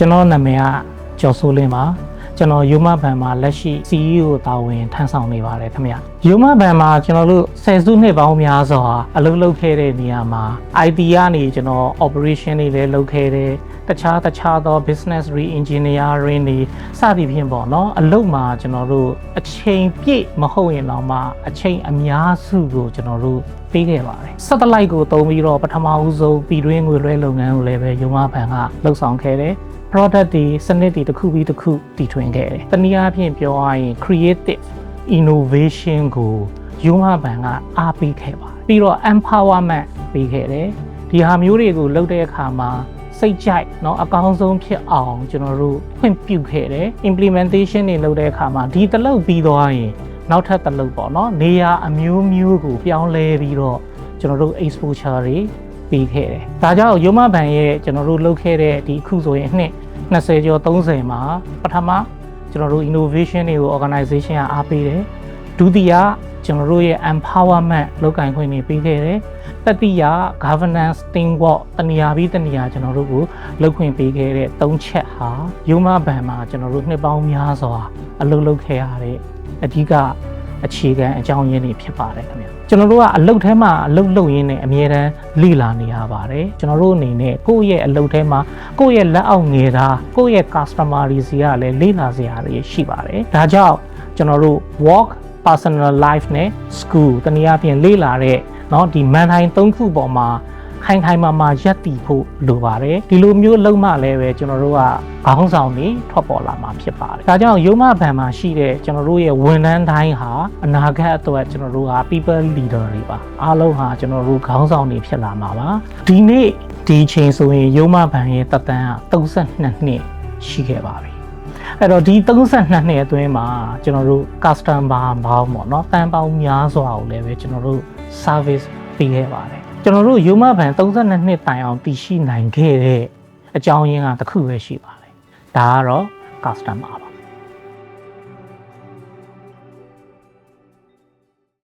ကျွန်တော်နာမည်ကကျော်စိုးလင်းပါကျွန်တော်ယူမဘန်မှာလက်ရှိ CEO တာဝန်ထမ်းဆောင်နေပါတယ်ခင်ဗျယူမဘန်မှာကျွန်တော်တို့ဆယ်စုနှစ်ပေါင်းများစွာအလုပ်လုပ်ခဲ့တဲ့နေရာမှာ IT ကနေကျွန်တော် operation တွေလည်းလုပ်ခဲ့တယ်တခြားတခြားသော business re-engineering တွေစသည်ဖြင့်ပေါ့နော်အလုပ်မှာကျွန်တော်တို့အချိန်ပြည့်မဟုတ်ရင်တော့မှအချိန်အများစုကိုကျွန်တော်တို့ပေးခဲ့ပါတယ် satellite ကိုသုံးပြီးတော့ပထမဦးဆုံးပြည်တွင်းငွေလွှဲလုပ်ငန်းကိုလည်းပဲယူမဘန်ကလှုပ်ဆောင်ခဲ့တယ် product တွေစနစ်တွေတစ်ခုပြီးတစ်ခုတည်ထွင်ခဲ့တယ်။တနည်းအားဖြင့်ပြောရရင် creative innovation ကိုယူမဘန်ကအားပေးခဲ့ပါတယ်။ပြီးတော့ empowerment ပေးခဲ့တယ်။ဒီဟာမျိုးတွေကိုလုပ်တဲ့အခါမှာစိတ်ကြိုက်เนาะအကောင်းဆုံးဖြစ်အောင်ကျွန်တော်တို့ဖွင့်ပြုခဲ့တယ် implementation တွေလုပ်တဲ့အခါမှာဒီတလုတ်ပြီးသွားရင်နောက်ထပ်တလုတ်ပေါ့เนาะနေရာအမျိုးမျိုးကိုပြောင်းလဲပြီးတော့ကျွန်တော်တို့ exposure တွေ ပေးခဲ့တယ်။ဒါကြောင့်ရုံမဘန်ရဲ့ကျွန်တော်တို့လုပ်ခဲ့တဲ့ဒီအခုဆိုရင်အနှစ်20ကျော်30မှာပထမကျွန်တော်တို့ innovation တွေကို organization ကအားပေးတယ်။ဒုတိယကျွန်တော်တို့ရဲ့ empowerment လုပ်ကင်ခွင့်တွေပေးခဲ့တယ်။တတိယ governance teamwork တနေရာပြီးတနေရာကျွန်တော်တို့ကိုလုပ်ခွင့်ပေးခဲ့တဲ့၃ချက်ဟာရုံမဘန်မှာကျွန်တော်တို့နှစ်ပေါင်းများစွာအလုပ်လုပ်ခဲ့ရတဲ့အဓိက အခြေခံအကြောင်းရင်းတွေဖြစ်ပါတယ်ခင်ဗျာကျွန်တော်တို့ကအလုပ်ထဲမှာအလုပ်လုပ်ရင်းနဲ့အမြဲတမ်းလိလာနေရပါတယ်ကျွန်တော်တို့အနေနဲ့ကိုယ့်ရဲ့အလုပ်ထဲမှာကိုယ့်ရဲ့လက်အောက်ငယ်သားကိုယ့်ရဲ့ customer တွေစီကလည်းလိလာစရာတွေရှိပါတယ်ဒါကြောင့်ကျွန်တော်တို့ work personal life နဲ့ school တနည်းအားဖြင့်လိလာတဲ့เนาะဒီမန်တိုင်း၃ခုပေါ်မှာ ခိုင်ခိုင်မာမာရက်တည်ဖို့လိုပါတယ်ဒီလိုမျိုးလုံမှလည်းပဲကျွန်တော်တို့ကခေါင်းဆောင်တွေထွက်ပေါ်လာမှာဖြစ်ပါတယ်ဒါကြောင့်ရုံးမဘန်မှာရှိတဲ့ကျွန်တော်တို့ရဲ့ဝန်ထမ်းတိုင်းဟာအနာဂတ်အတွက်ကျွန်တော်တို့ဟာ people leader တွေပါအားလုံးဟာကျွန်တော်တို့ခေါင်းဆောင်တွေဖြစ်လာမှာပါဒီနေ့ဒီချိန်ဆိုရင်ရုံးမဘန်ရဲ့တက်တန်းက32နှစ်ရှိခဲ့ပါပြီအဲ့တော့ဒီ32နှစ်အတွင်းမှာကျွန်တော်တို့ customer ဘောင်းပေါ့နော်တန်ပေါင်းများစွာကိုလည်းပဲကျွန်တော်တို့ service ပေးခဲ့ပါတယ် ကျွန်တော်တို့ယူမဘန်32နှစ်တိုင်အောင်တည်ရှိနိုင်ခဲ့တဲ့အကြောင်းရင်းကတစ်ခုပဲရှိပါတယ်ဒါကတော့ customer ပါ